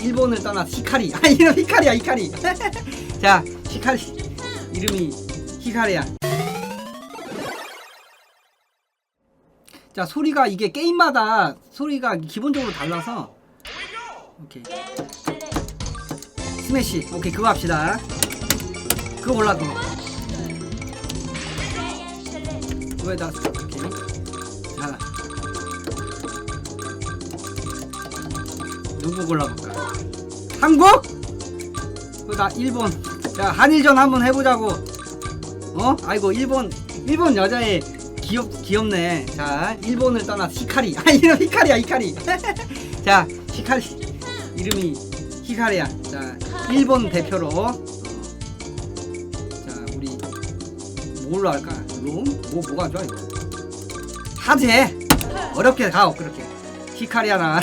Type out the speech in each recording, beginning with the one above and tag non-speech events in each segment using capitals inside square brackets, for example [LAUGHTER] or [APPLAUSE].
일본을 떠나 히카리. 아 이름 히카리야 히카리. [LAUGHS] 자 히카리 이름이 히카리야. 자 소리가 이게 게임마다 소리가 기본적으로 달라서 오케이 스매시 오케이 그거 합시다. 그거 몰라 그거. 그 누구 골라볼까? 한국? 그나 일본. 자 한일전 한번 해보자고. 어? 아이고 일본 일본 여자애 귀엽 귀엽네. 자 일본을 떠나 히카리. 아 이름 히카리야 히카리. [LAUGHS] 자 히카리 이름이 히카리야. 자 일본 대표로. 어. 자 우리 뭘로 할까? 롬? 뭐 뭐가 좋아 이거? 하재. 어렵게 가 그렇게. 히카리 하나.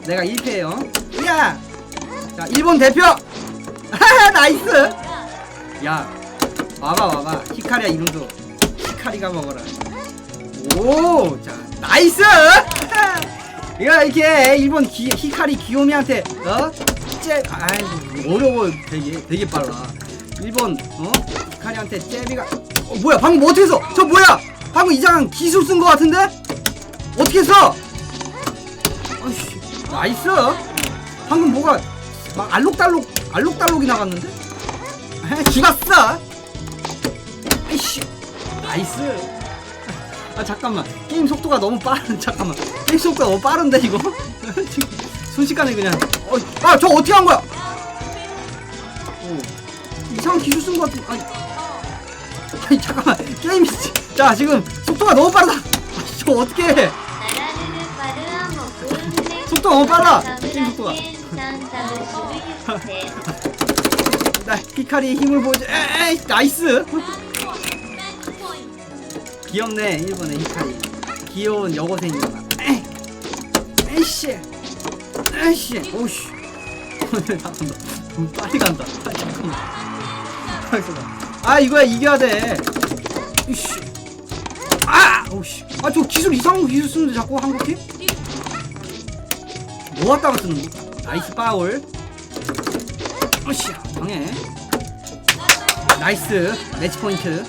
어, 내가 1패예요. 야. 자 일본 대표. [LAUGHS] 하하 나이스. 야 와봐 와봐 히카리야 이름 도 히카리가 먹어라. 오, 자 나이스. [LAUGHS] 이거 이렇게 일본 기, 히카리 귀요미한테 어? 잽 아이고 어려워 되게 되게 빨라. 일본 어 히카리한테 잽이가 어 뭐야 방금 뭐 어떻게 했어? 저 뭐야? 방금 이상한 기술 쓴 거 같은데? 어떻게 했어? 나이스. 방금 뭐가 막 알록달록 알록달록이 나갔는데? 에, 죽었어. 아이씨 나이스. 아 잠깐만 게임 속도가 너무 빠른 잠깐만 게임 속도가 너무 빠른데 이거 [LAUGHS] 순식간에 그냥 어 아저 어떻게 한 거야? 오 이상한 기술 쓴 거 같은 아니 아니 잠깐만 게임이 지- 자 지금 속도가 너무 빠르다 아, 저 어떻게 해? 빨라 게임 속도가 나 히카리의 힘을 보여줘. 에이 나이스. 귀엽네 일본의 히카리. 귀여운 여고생이잖아 에이 에이씨. 에이씨. 오씨. 좀 빨리 간다. 아, 잠깐만. 잠깐만. 아 이거야. 이겨야 돼. 이씨. 아 오씨. 아 저 기술 이상한 기술 쓰는데 자꾸 한국 팀? 뭐 갖다가 쓰는 거? 나이스 파울. 오씨 방해. 나이스 매치 포인트.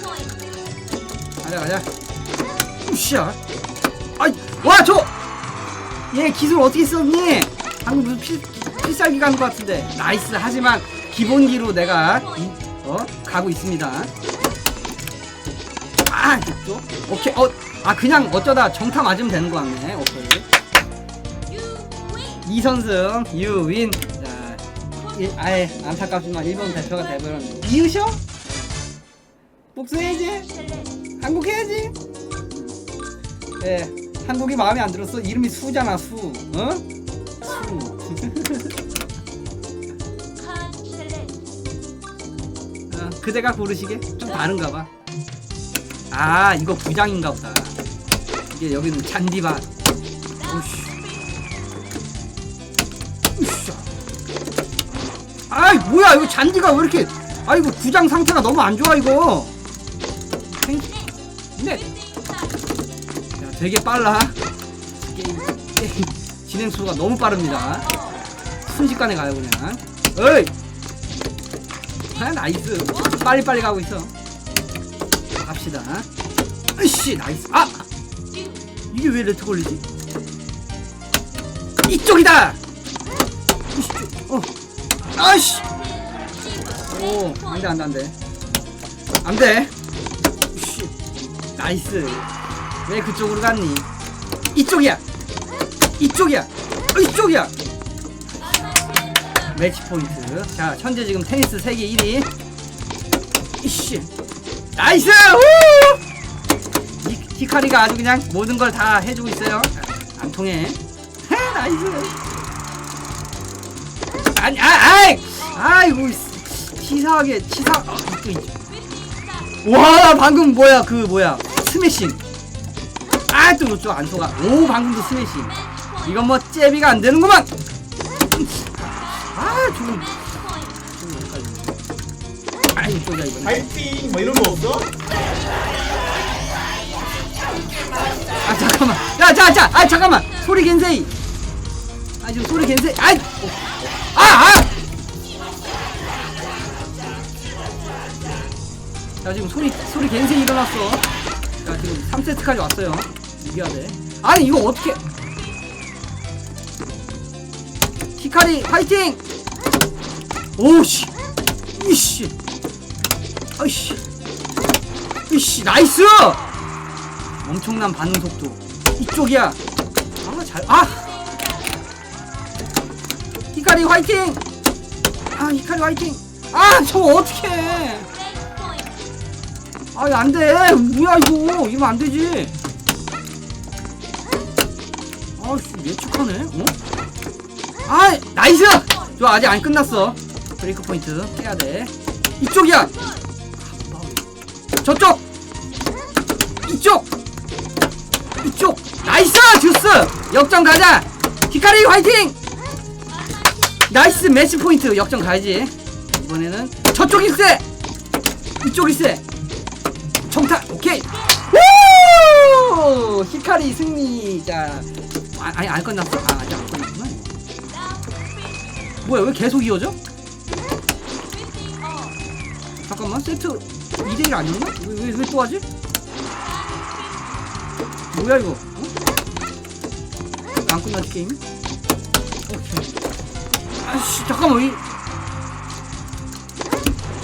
가자 가자. 우씨야. 아이 와저! 얘 기술 어떻게 썼니? 방금 무슨 필, 필살기 가는 것 같은데. 나이스 하지만 기본기로 내가 이, 어 가고 있습니다. 아 이쪽? 오케이 어아 그냥 어쩌다 정타 맞으면 되는 거 같네 오케이 이선승 유윈. 자 일, 아예 안타깝지만 일본 대표가 돼버렸네. 이으셔 복수해야지. 한국 해야지. 예 한국이 마음에 안 들었어. 이름이 수잖아 수. 어? 수. 어, 그대가 고르시게? 좀 다른가 봐 아 이거 부장인가 보다. 이게 여기는 잔디밭. 오씨 아이 뭐야 이거 잔디가 왜 이렇게 아 이거 구장 상태가 너무 안 좋아 이거. 생... 네. 야, 되게 빨라. 게임, [LAUGHS] 게임 진행 수가 너무 빠릅니다. 순식간에 가요 그냥. 어이! 아 나이스. 빨리빨리 가고 있어. 갑시다. 으씨 나이스. 아! 이게 왜 레트 걸리지? 이쪽이다! 이쪽 어 아씨! 오 안돼 안돼 안돼. 안돼. 씨 나이스. 왜 그쪽으로 갔니? 이쪽이야! 이쪽이야! 어, 이쪽이야! 매치 포인트. 자 현재 지금 테니스 세계 1위. 이씨 나이스! 우! 히- 히카리가 아주 그냥 모든 걸 다 해주고 있어요. 안 통해. 헤 [LAUGHS] 나이스 아니 아 아이! 아이고 치사하게 치사. 아. 와 방금 뭐야 그 뭐야. 스매싱. 아또 이쪽 안 속아. 오 방금도 스매싱. 이건 뭐 잽이가 안 되는구만. 아 조금. 아 파이팅! 뭐 이런 거 없어? 아 잠깐만. 야자자. 아 잠깐만. 소리 겐세이. 아 지금 소리 겐세이. 아이! 아 자 지금 소리 소리 겐세 일어났어 자 지금 3세트까지 왔어요. 이겨야 돼. 아니 이거 어떻게 히카리 파이팅! 오씨. 이씨. 아이씨. 이씨 나이스! 엄청난 반응 속도. 이쪽이야. 아잘아! 히카리 화이팅! 아 히카리 화이팅! 아 저거 어떡해 아 안돼. 뭐야 이거. 이러면 안되지. 아씨 예측하네. 어? 아 나이스! 좋아 아직 안 끝났어. 브레이크 포인트 깨야돼. 이쪽이야! 저쪽! 이쪽! 이쪽! 나이스! 주스! 역전 가자! 히카리 화이팅! 나이스 매치 포인트 역전 가야지. 이번에는 저쪽 일세 이쪽 일세 청탄 오케이. 우 히카리 승리 자. 아, 아니 안 끝났어? 아 아직 안 끝났구나. 뭐야 왜 계속 이어져? 잠깐만 세트. 2대1 아니었나? 왜왜또 하지? 뭐야 이거? 어? 왜안 끝나지 게임? 오케이. 아씨 잠깐만 왜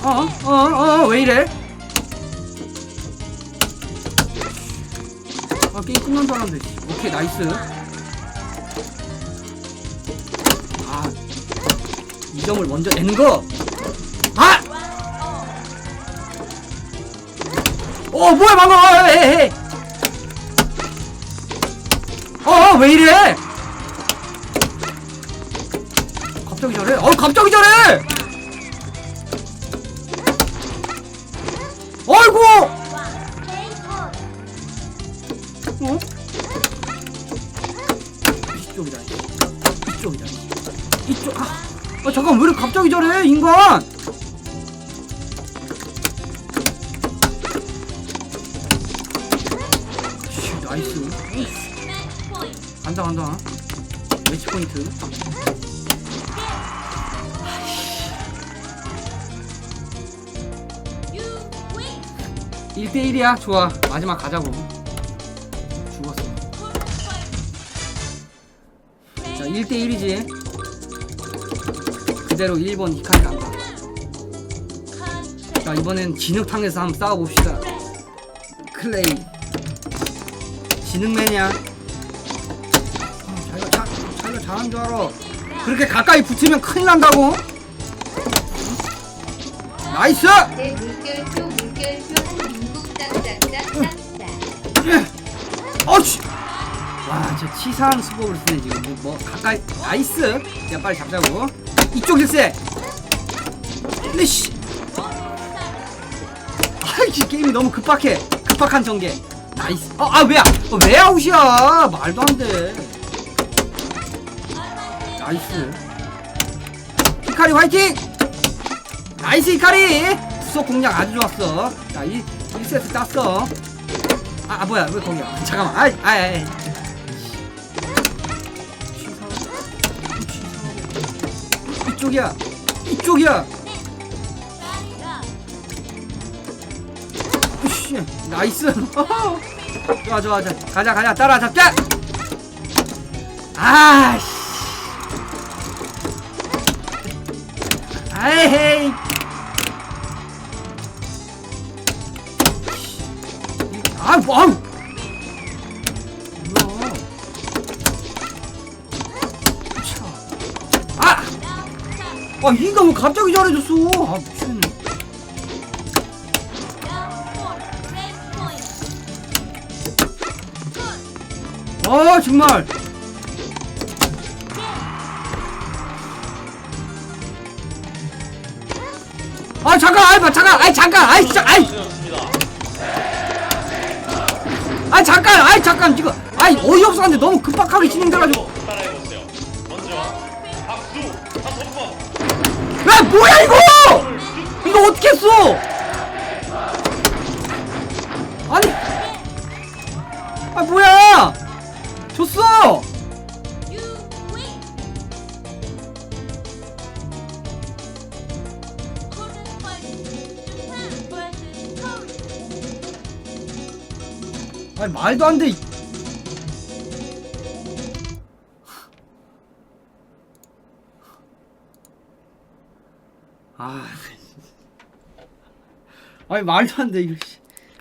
어 어어어 왜 이래 아 게임 끝난 줄 알았는데 오케이 나이스. 아 이 점을 먼저 내는 거. 아! 어 뭐야 방금. 어, 에이 어왜 이래? 갑자기 저래? 어 갑자기 저래! 어이구 어? 이쪽이다 이쪽이다. 이쪽 아, 아 잠깐 왜 이렇게 갑자기 저래 인간? 씨, 나이스. 간다 간다. 매치 포인트. You win. 1대1이야 좋아. 마지막 가자고 1대1이지. 그대로 1번 히카리 간다. 자 이번엔 진흙탕에서 한번 싸워봅시다. 클레이. 진흙맨이야. 어, 자기가, 자, 자기가 잘하는 줄 알아. 그렇게 가까이 붙으면 큰일 난다고. 나이스! 내 물결표 물결표 한 민국 짝짝짝 치사한 수법을 쓰네 지금. 뭐, 뭐 가까이 나이스! 야 빨리 잡자고. 이쪽 일세 근데 씨! 아이 게임이 너무 급박해. 급박한 전개. 나이스. 어 아 왜야? 어, 왜 아웃이야? 말도 안돼. 나이스. 히카리 화이팅! 나이스 히카리! 부속 공략 아주 좋았어. 자 1, 1세트 땄어. 아, 아 뭐야? 왜 거기야? 잠깐만. 아이 아이 아이 이쪽이야. 이쪽이야. 으쌰 나이스. [LAUGHS] 좋아 좋아 자 가자 가자. 따라 잡자. 아씨. 아이 아우 아우 아 이가 왜 갑자기 잘해줬어? 아 미친. 아 정말. 아 잠깐 아이 봐 잠깐 아이 잠깐 아이 진짜 아이. 아 잠깐 아이 잠깐 지금. 아이 어이없어. 한데 너무 급박하게 진행돼가지고 야 뭐야 이거? 이거 어떻게 했어? 아니. 아 뭐야? 줬어. 아니 말도 안돼. 아, 아니 말도 안 돼. 이거 씨.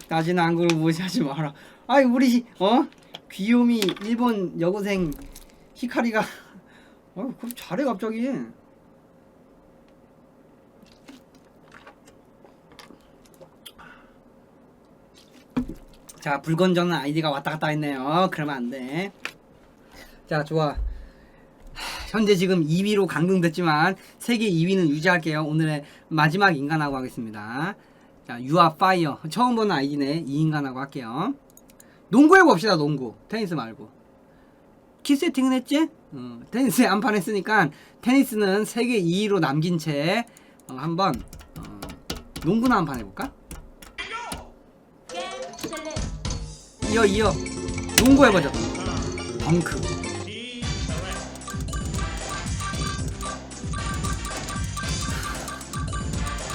나지는 안구를 무시하지 마라. 아니 우리 어 귀요미 일본 여고생 히카리가 어 그럼 잘해 갑자기. 자 불건전한 아이디가 왔다 갔다 했네요. 그러면 안 돼. 자 좋아. 하, 현재 지금 2위로 강등됐지만 세계 2위는 유지할게요. 오늘의 마지막 인간하고 하겠습니다. 자 유아 파이어 처음 보는 아이디네 이 인간하고 할게요. 농구 해봅시다 농구 테니스 말고. 키 세팅은 했지? 어, 테니스에 한판 했으니까 테니스는 세계 2위로 남긴 채 어, 한번 어, 농구나 한판 해볼까? 이어 이어 농구 해보자 덩크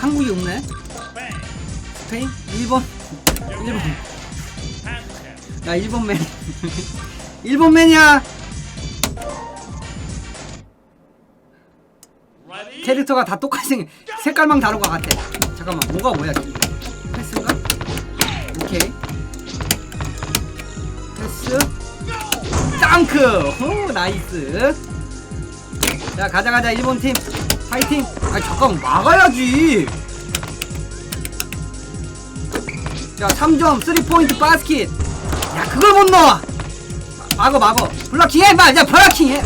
한국이 없네. 스페인? 일본? 일본. 나 일본맨. [LAUGHS] 일본맨이야. 캐릭터가 다 똑같이 생긴 색깔만 다른 것 같아. 잠깐만 뭐가 뭐야 패스인가? 오케이. 패스. 덩크! 오 나이스. 자 가자 가자 일본 팀 파이팅. 아 잠깐 막아야지. 자 3점 3포인트 바스켓 야 그걸 못 넣어. 막어 막어. 블락킹 해 임마. 야 블락킹 해.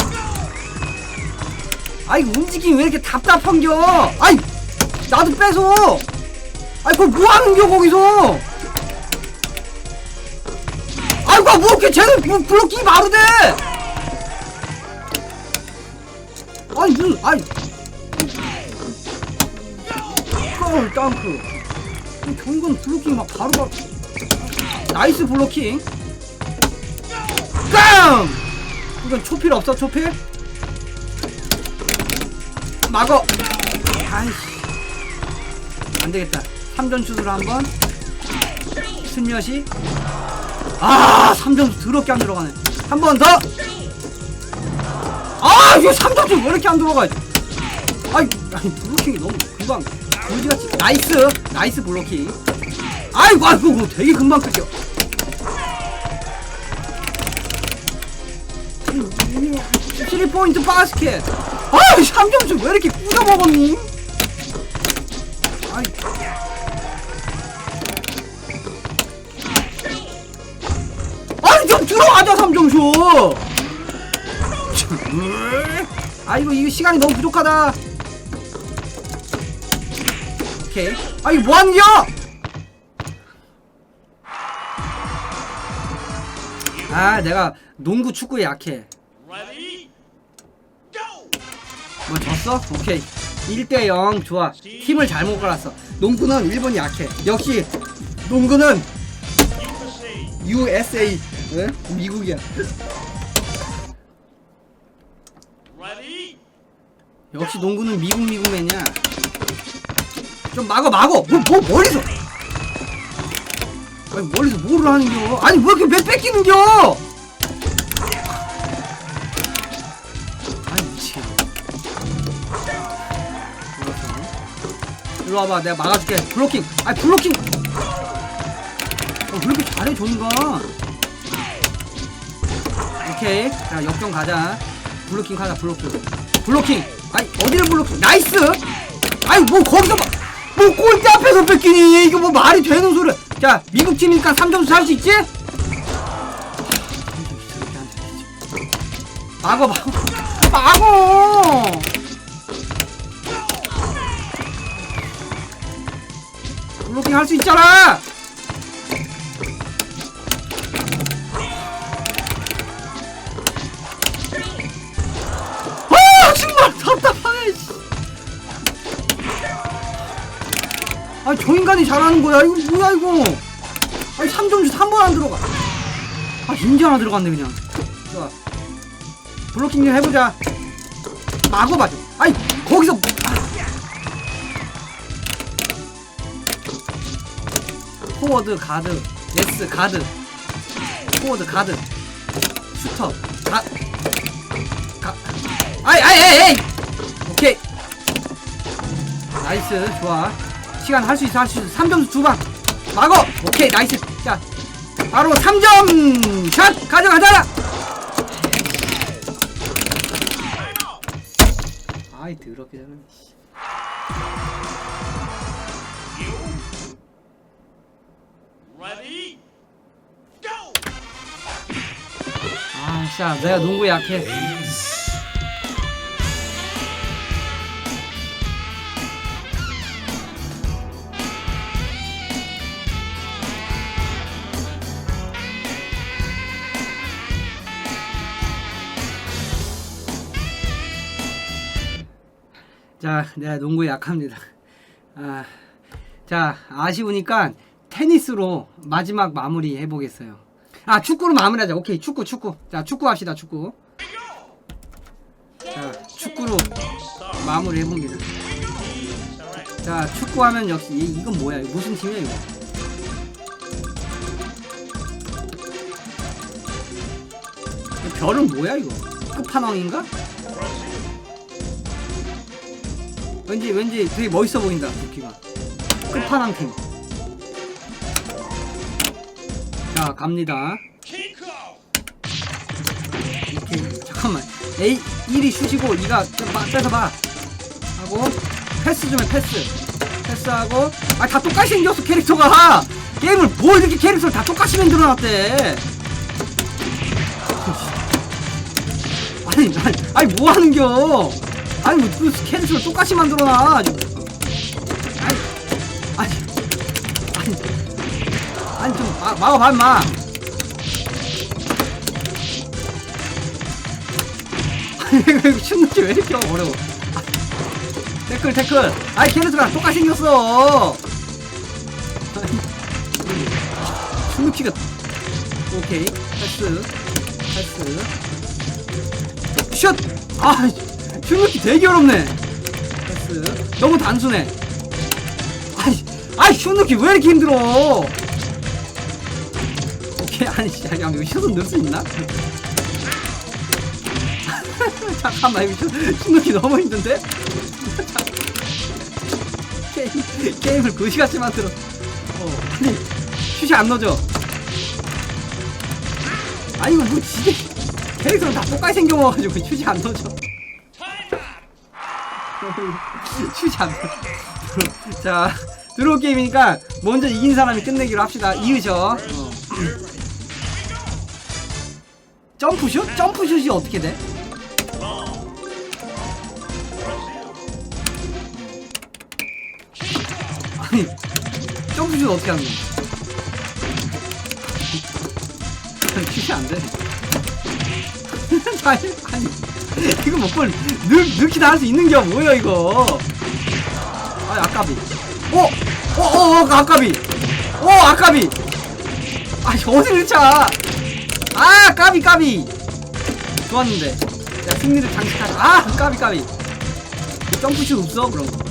아이 움직임이 왜 이렇게 답답한겨? 아이 나도 뺏어. 아이 그걸 뭐하는겨 거기서? 아이고 뭐 이렇게 쟤는 뭐 블록킹이 바로 돼? 아니 무슨 아 니헐 덩크. 좋은 건 블로킹 막 바로 바로 나이스 블로킹. 깡! 이건 초필 없어 초필? 막어. 아이씨. 안되겠다. 3전 슛으로 한번. 슬며시. 아 3점 더럽게 안 들어가네. 한 번 더! 아 이게 3점 슛왜 이렇게 안 들어가 아이 아니 블로킹이 너무 금방 거지같이 나이스. 나이스 블로킹. 아이고 아이고 그거 되게 금방 끊겨. 3포인트 바스켓. 아이 3점 슛 왜 이렇게 꾸겨 먹었니? 아이. 아니 좀 들어가자 3점 슛. 아이고 이거 시간이 너무 부족하다 오케이. 아 이거 뭐하는겨 아 내가 농구 축구에 약해. 뭐 졌어? 오케이. 1대0 좋아. 팀을 잘못 갈았어. 농구는 일본이 약해. 역시 농구는 USA 왜? 미국이야. 역시 농구는 미국 미국맨이야 좀 막어 막어 뭐, 뭐 멀리서. 아니 멀리서 뭐를 하는겨? 아니 왜 이렇게 왜 뺏기는겨? 아니 미치겠네. 일로 와봐 내가 막아줄게. 블로킹. 아니 블로킹. 어, 왜 이렇게 잘해 조인가? 오케이. 자 역전 가자. 블로킹 가자 블로킹. 블로킹. 아니 어디를 블로킹? 나이스! 아니 뭐 거기서 막, 뭐 골대 앞에서 뺏기니? 이거 뭐 말이 되는 소리? 자 미국 팀이니까 3점수 살 수 있지? 막어 막어. 막어. 블로킹 할 수 있잖아 아 저 인간이 잘하는 거야. 이거 뭐야 이거? 아니 3점 슛 한 번 안 들어가. 아 인제 하나 들어갔네 그냥. 좋아. 블로킹 좀 해보자. 막어봐 좀 아니 거기서. 아. 포워드 가드. 예스 가드. 포워드 가드. 슈터 가. 가. 아이 아이 아이 아이! 오케이. 나이스 좋아 시간 할 수 있어 할 수 있어. 3점수 주방. 막어. 오케이 나이스. 자 바로 3점 샷. 가져가자. 아이 더럽게? Go! 아 진짜 내가 농구에 약해 자, 내가 농구에 약합니다. 아, 자, 아쉬우니까 테니스로 마지막 마무리 해보겠어요. 아, 축구로 마무리하자. 오케이, 축구, 축구. 자, 축구 합시다, 축구. 자, 축구로 마무리 해봅니다. 자, 축구하면 역시, 이, 이건 뭐야? 이거 무슨 팀이야, 이거? 이 별은 뭐야, 이거? 끝판왕인가? 왠지 왠지 되게 멋있어 보인다 도끼가 끝판왕 팀. 자 갑니다. 이렇게 잠깐만. A 1이 슛이고 2가 좀 빠- 뺏어봐. 하고 패스 좀 해 패스. 패스하고 아 다 똑같이 생겼어 캐릭터가. 게임을 뭐 이렇게 캐릭터를 다 똑같이 만들어놨대. 아니 아니 아니 뭐 하는겨? 아니 뭐그 캐릭터를 똑같이 만들어놔. 아니 아니 아니 아니 좀 마, 막아봐 임마. 춤는지 왜 이렇게 어려워? 아, 태클 태클. 아이 캐릭터랑 똑같이 생겼어. 춤누키가 오케이 패스 패스 슛. 아 춤누키 되게 어렵네. 패스 너무 단순해. 아이 아이 춤누키 왜 이렇게 힘들어? 오케이 아니 잠깐만 이거 슛은 넣을 수 있나? [LAUGHS] 잠깐만 이거 신놓기 너무 힘든데? [LAUGHS] 게임, 게임을 거지같이 만들어 어 아니 슛이 안 넣어져 아니 이거 뭐 지게 캐릭터는 다 똑같이 생겨먹어가지고 슛이 안 넣어져 안 넣어져 자 드로우 게임이니까 먼저 이긴 사람이 끝내기로 합시다 이으셔 어. 점프슛? 점프슛이 어떻게 돼? 아니 점프슛 어떻게 하는 거야? 아니 슛이 안 돼. [LAUGHS] 아니, 아니 [LAUGHS] 이거 뭐뭘 넣기다 할 수 있는 게 뭐야 이거? 아 아까비. 어, 어, 어, 어 아까비. 어 아까비. 아니 어디를 차? 아 까비 까비. 좋았는데. 야 승리를 장식하자. 아 까비 까비. 점프슛 없어 그런 거.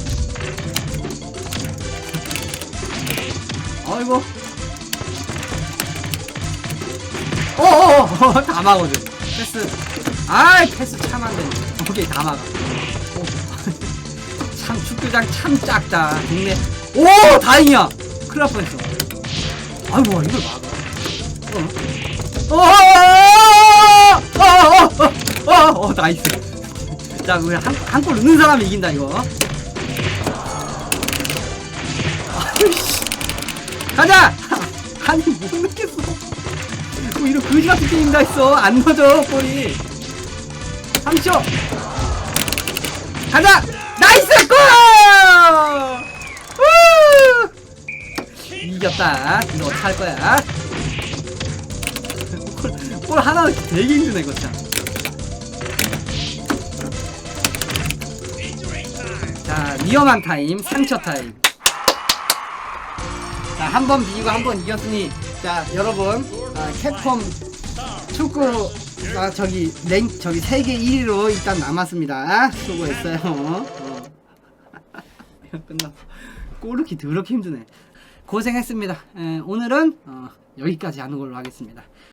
아이고. 어어어 다 막아줘. 패스. 아이 패스 참 안 되네. 오케이 다 막아. 오. 참 축구장 참 작다. 동네. 오 다행이야. 큰일 날 뻔했어. 아이고 이걸 막아. 어. 어어어어어 어 어, 나이스. 자 우리 한한골 넣는 사람이 이긴다 이거. 아이씨. 가자! [LAUGHS] 아니 못 넣겠어 뭐 이런 거지 같은 게임 다 있어 안 넣어져 볼이 3초 가자! 나이스 골! 우! 이겼다 이거 어떡할 거야 [LAUGHS] 골, 골 하나 넣기 되게 힘드네 이거 참 자, 위험한 타임, 상처 타임. 자, 한 번 비기고 한 번 이겼으니, 자, 여러분, 아, 캡콤 축구, 아, 저기, 랭, 저기, 세계 1위로 일단 남았습니다. 수고했어요. 어. 끝났어. 꼬르기 더럽게 힘드네. 고생했습니다. 에, 오늘은, 어, 여기까지 하는 걸로 하겠습니다.